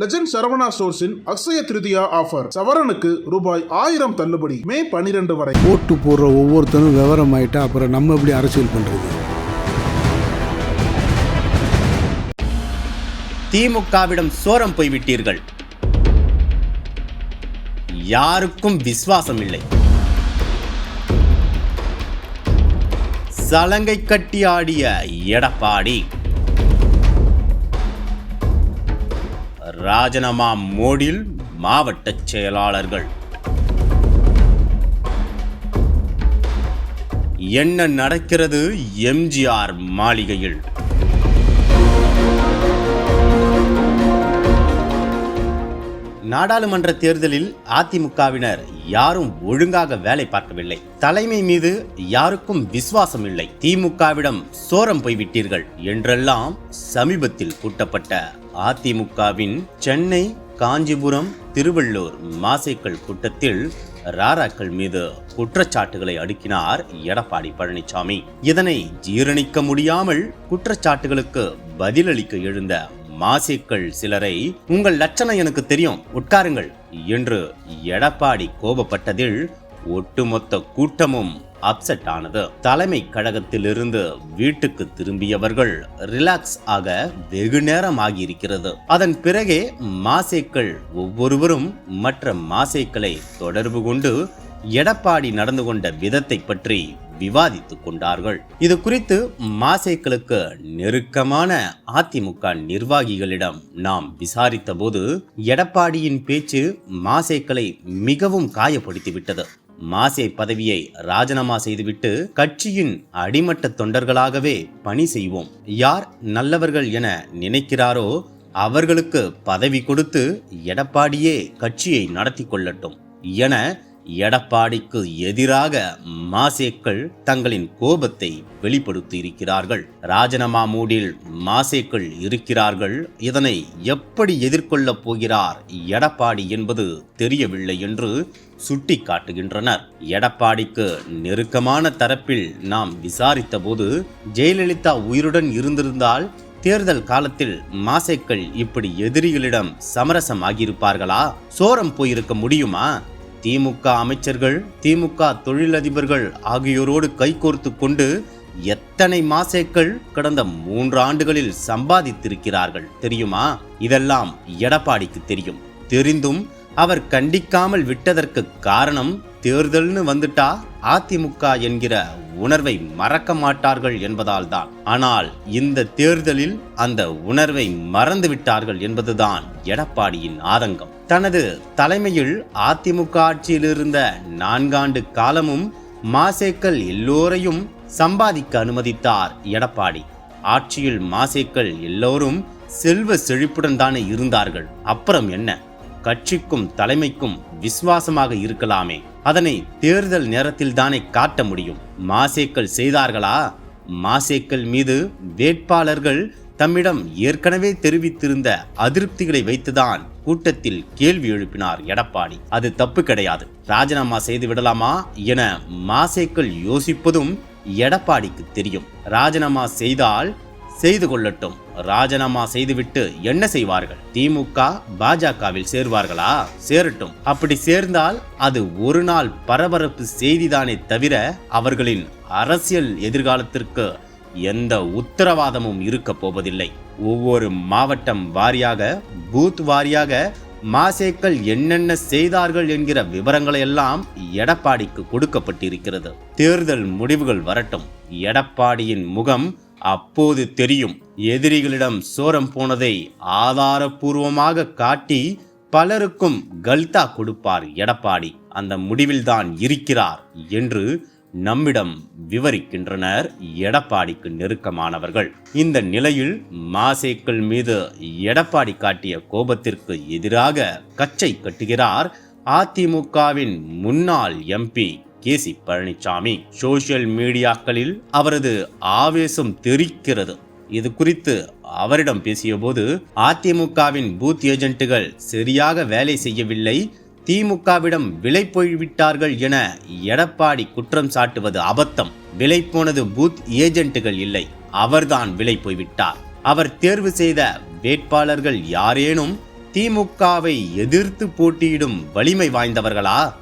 Legend Saravana ஸ்டோர்ஸின் Akshaya Tritiya offer சவரனுக்கு ரூபாய் ஆயிரம் தள்ளுபடி. மே பனிரெண்டு வரை. ஓட்டு போடுற ஒவ்வொருத்தரும் விவரம் ஆயிட்டா அப்புறம் நம்ம எப்படி அரசியல் பண்றது? திமுகவிடம் சோரம் போய்விட்டீர்கள். யாருக்கும் விசுவாசம் இல்லை. சலங்கை கட்டி ஆடிய எடப்பாடி. ராஜினாமா மோடில் மாவட்ட செயலாளர்கள். என்ன நடக்கிறது எம்ஜிஆர் மாளிகையில்? நாடாளுமன்ற தேர்தலில் அதிமுகவினர் யாரும் ஒழுங்காக வேலை பார்க்கவில்லை. தலைமை மீது யாருக்கும் விசுவாசம் இல்லை. திமுகவிடம் சோரம் போய்விட்டீர்கள் என்றெல்லாம் சமீபத்தில் கூட்டப்பட்ட அதிமுகவின் சென்னை காஞ்சிபுரம் திருவள்ளூர் மாசைக்கள் கூட்டத்தில் ராராக்கள் மீது குற்றச்சாட்டுகளை அடுக்கினார் எடப்பாடி பழனிசாமி. இதனை ஜீரணிக்க முடியாமல் குற்றச்சாட்டுகளுக்கு பதிலளிக்க எழுந்த மாசேக்கள் சிலரை உங்கள் லட்சணம் எனக்கு தெரியும் உட்காருங்கள் என்று எடப்பாடி கோபப்பட்டதில் ஒட்டுமொத்த கூட்டமும் அப்செட் ஆனது. தலைமை கழகத்திலிருந்து வீட்டுக்கு திரும்பியவர்கள் ரிலாக்ஸ் ஆக வெகு நேரம் ஆகியிருக்கிறது அதன் பிறகே மாசேக்கள் ஒவ்வொருவரும் மற்ற மாசேக்களை தொடர்பு கொண்டு எடப்பாடி நடந்து கொண்ட விதத்தை பற்றி விவாதித்துக் கொண்டார்கள். இது குறித்து மாசேக்களுக்கு நெருக்கமான அதிமுக நிர்வாகிகளிடம் நாம் விசாரித்த போது எடப்பாடியின் பேச்சு மாசேக்களை மிகவும் காயப்படுத்திவிட்டது. மாசே பதவியை ராஜினாமா செய்துவிட்டு கட்சியின் அடிமட்ட தொண்டர்களாகவே பணி செய்வோம். யார் நல்லவர்கள் என நினைக்கிறாரோ அவர்களுக்கு பதவி கொடுத்து எடப்பாடியே கட்சியை நடத்தி கொள்ளட்டும் என எடப்பாடிக்கு எதிராக மாசேக்கள் தங்களின் கோபத்தை வெளிப்படுத்தி இருக்கிறார்கள் ராஜினாமா மூடில் மாசேக்கள் இருக்கிறார்கள். இதனை எப்படி எதிர்கொள்ளப் போகிறார் எடப்பாடி என்பது தெரியவில்லை என்று சுட்டி காட்டுகின்றனர் எடப்பாடிக்கு நெருக்கமான தரப்பில் நாம் விசாரித்த போது ஜெயலலிதா உயிருடன் இருந்திருந்தால் தேர்தல் காலத்தில் மாசேக்கள் இப்படி எதிரிகளிடம் சமரசம் ஆகியிருப்பார்களா சோரம் போயிருக்க முடியுமா? திமுக அமைச்சர்கள் திமுக தொழிலதிபர்கள் ஆகியோரோடு கைகோர்த்து கொண்டு எத்தனை மாசேக்கள் கடந்த மூன்று ஆண்டுகளில் சம்பாதித்திருக்கிறார்கள் தெரியுமா? இதெல்லாம் எடப்பாடிக்கு தெரியும். தெரிந்தும் அவர் கண்டிக்காமல் விட்டதற்கு காரணம் தேர்தல்னு வந்துட்டா அதிமுக என்கிற உணர்வை மறக்க மாட்டார்கள் என்பதால் தான் ஆனால் இந்த தேர்தலில் அந்த உணர்வை மறந்து விட்டார்கள் என்பதுதான் எடப்பாடியின் ஆதங்கம். தனது தலைமையில் அதிமுக ஆட்சியில் இருந்த நான்காண்டு காலமும் மாசேக்கள் எல்லோரையும் சம்பாதிக்க அனுமதித்தார் எடப்பாடி. ஆட்சியில் மாசேக்கள் எல்லோரும் செல்வ செழிப்புடன் தானே இருந்தார்கள். அப்புறம் என்ன? கட்சிக்கும் தலைமைக்கும் விசுவாசமாக இருக்கலாமே. அதனை தேர்தல் நேரத்தில் தானே காட்ட முடியும். மாசேக்கள் செய்தார்களா? மாசேக்கள் மீது வேட்பாளர்கள் தம்மிடம் ஏற்கனவே தெரிவித்திருந்த அதிருப்திகளை வைத்துதான் கூட்டத்தில் கேள்வி எழுப்பினார் எடப்பாடி. அது தப்பு கிடையாது. ராஜினாமா செய்து விடலாமா என மாசேக்கள் யோசிப்பதும் எடப்பாடிக்கு தெரியும். ராஜினாமா செய்தால் செய்து கொள்ளட்டும். ராஜினாமா செய்துவிட்டு என்ன செய்வார்கள்? திமுக பாஜகவில் சேர்வார்களா? சேரட்டும். அப்படி சேர்ந்தால் அது ஒரு நாள் பரபரப்பு செய்திதானே தவிர அவர்களின் அரசியல் எதிர்காலத்திற்கு எந்த உத்தரவாதமும் இருக்க போவதில்லை. ஒவ்வொரு மாவட்டம் வாரியாக பூத் வாரியாக மாசேக்கள் என்னென்ன செய்தார்கள் என்கிற விவரங்களை எல்லாம் எடப்பாடிக்கு கொடுக்கப்பட்டிருக்கிறது. தேர்தல் முடிவுகள் வரட்டும். எடப்பாடியின் முகம் அப்போது தெரியும். எதிரிகளிடம் சோரம் போனதை ஆதாரபூர்வமாக காட்டி பலருக்கும் கல்தா கொடுப்பார் எடப்பாடி. அந்த முடிவில்தான் இருக்கிறார் என்று நம்மிடம் விவரிக்கின்றனர் எடப்பாடிக்கு நெருக்கமானவர்கள். இந்த நிலையில் மாசேக்கள் மீது எடப்பாடி காட்டிய கோபத்திற்கு எதிராக கச்சை கட்டுகிறார் அதிமுகவின் முன்னாள் MP K C Palaniswami social மீடியாக்களில் அவரது ஆவேசம் தெரிக்கிறது இது குறித்து அவரிடம் பேசியபோது அதிமுகவின் பூத் ஏஜென்ட்டுகள் சரியாக வேலை செய்யவில்லை திமுகவிடம் விலை போய்விட்டார்கள் என எடப்பாடி குற்றம் சாட்டுவது அபத்தம். விலை போனது பூத் ஏஜென்ட்டுகள் இல்லை. அவர்தான் விலை போய்விட்டார். அவர் தேர்வு செய்த வேட்பாளர்கள் யாரேனும்? திமுகவை எதிர்த்து போட்டியிடும் வலிமை வாய்ந்தவர்களா?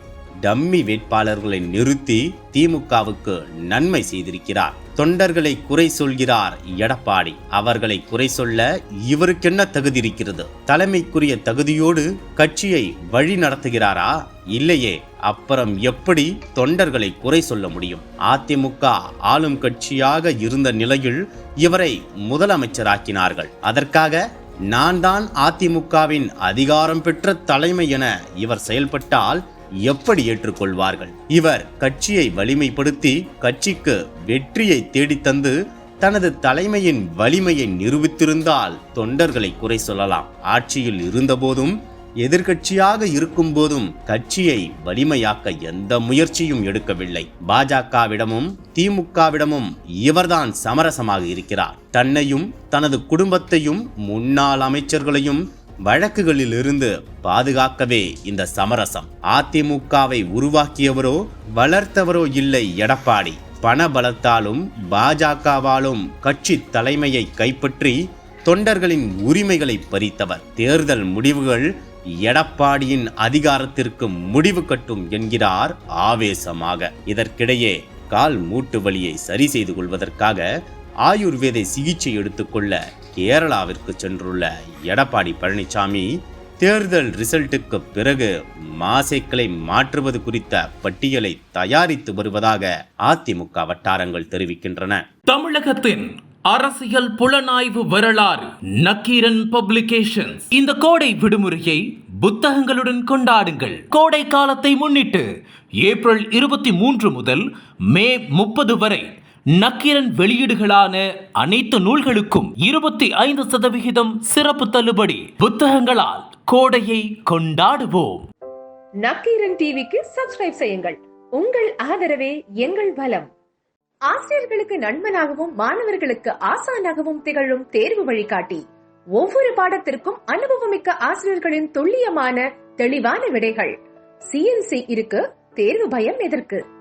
டம்மி வேட்பாளர்களை நிறுத்தி திமுகவுக்கு நன்மை செய்திருக்கிறார். தொண்டர்களை குறை சொல்கிறார் எடப்பாடி. அவர்களை குறை சொல்ல இவருக்கென்ன தகுதி இருக்கிறது? தலைமைக்குரிய தகுதியோடு கட்சியை வழி நடத்துகிறாரா? இல்லையே அப்புறம் எப்படி தொண்டர்களை குறை சொல்ல முடியும்? அதிமுக ஆளும் கட்சியாக இருந்த நிலையில் இவரை முதலமைச்சராக்கினார்கள். அதற்காக நான் தான் அதிமுகவின் அதிகாரம் பெற்ற தலைமை என இவர் செயல்பட்டால் எப்படி ஏற்றுக்கொள்வார்கள்? இவர் கட்சியை வலிமைப்படுத்தி கட்சிக்கு வெற்றியை தேடித்தந்து தனது தலைமையின் வலிமையை நிரூபித்திருந்தால் தொண்டர்களை குறை சொல்லலாம். ஆட்சியில் இருந்தபோதும் எதிர்க்கட்சியாக இருக்கும்போதும் கட்சியை வலிமையாக்க எந்த முயற்சியும் எடுக்கவில்லை. பாஜகவிடமும் திமுகவிடமும் இவர்தான் சமரசமாக இருக்கிறார். தன்னையும் தனது குடும்பத்தையும் முன்னாள் அமைச்சர்களையும் வழக்குகளிலிருந்து பாதுகாக்கவே இந்த சமரசம். அதிமுகவை உருவாக்கியவரோ வளர்த்தவரோ இல்லை எடப்பாடி. பண பலத்தாலும் பாஜகவாலும் கட்சி தலைமையை கைப்பற்றி தொண்டர்களின் உரிமைகளை பறித்தவர். தேர்தல் முடிவுகள் எடப்பாடியின் அதிகாரத்திற்கு முடிவு கட்டும் என்கிறார் ஆவேசமாக. இதற்கிடையே கால் மூட்டு வலியை சரி செய்து கொள்வதற்காக ஆயுர்வேத சிகிச்சை எடுத்துக்கொள்ள கேரளாவிற்கு சென்றுள்ள எடப்பாடி பழனிசாமி தேர்தல் ரிசல்ட்டுக்கு பிறகு மாசேக்களை மாற்றுவது குறித்த பட்டியலை தயாரித்து வருவதாக அதிமுக வட்டாரங்கள் தெரிவிக்கின்றன. தமிழகத்தின் அரசியல் புலனாய்வு வரலாறு நக்கீரன் பப்ளிகேஷன்ஸ். இந்த கோடை விடுமுறையை புத்தகங்களுடன் கொண்டாடுங்கள். கோடை காலத்தை முன்னிட்டு ஏப்ரல் இருபத்தி மூன்று முதல் மே முப்பது வரை நக்கீரன் வெளியீடுகளான அனைத்து நூல்களுக்கும் இருபத்தி ஐந்து சதவிகிதம் சிறப்பு தள்ளுபடி புத்தகங்களால் கோடையை கொண்டாடுவோம். நக்கீரன் டிவிக்கு சப்ஸ்கிரைப் செய்யுங்கள். உங்கள் ஆதரவே எங்கள் பலம் ஆசிரியர்களுக்கு நண்பனாகவும் மாணவர்களுக்கு ஆசானாகவும் திகழும் தேர்வு வழிகாட்டி. ஒவ்வொரு பாடத்திற்கும் அனுபவமிக்க ஆசிரியர்களின் துல்லியமான தெளிவான விடைகள். சிஎன்சி இருக்கு தேர்வு பயம் எதற்கு?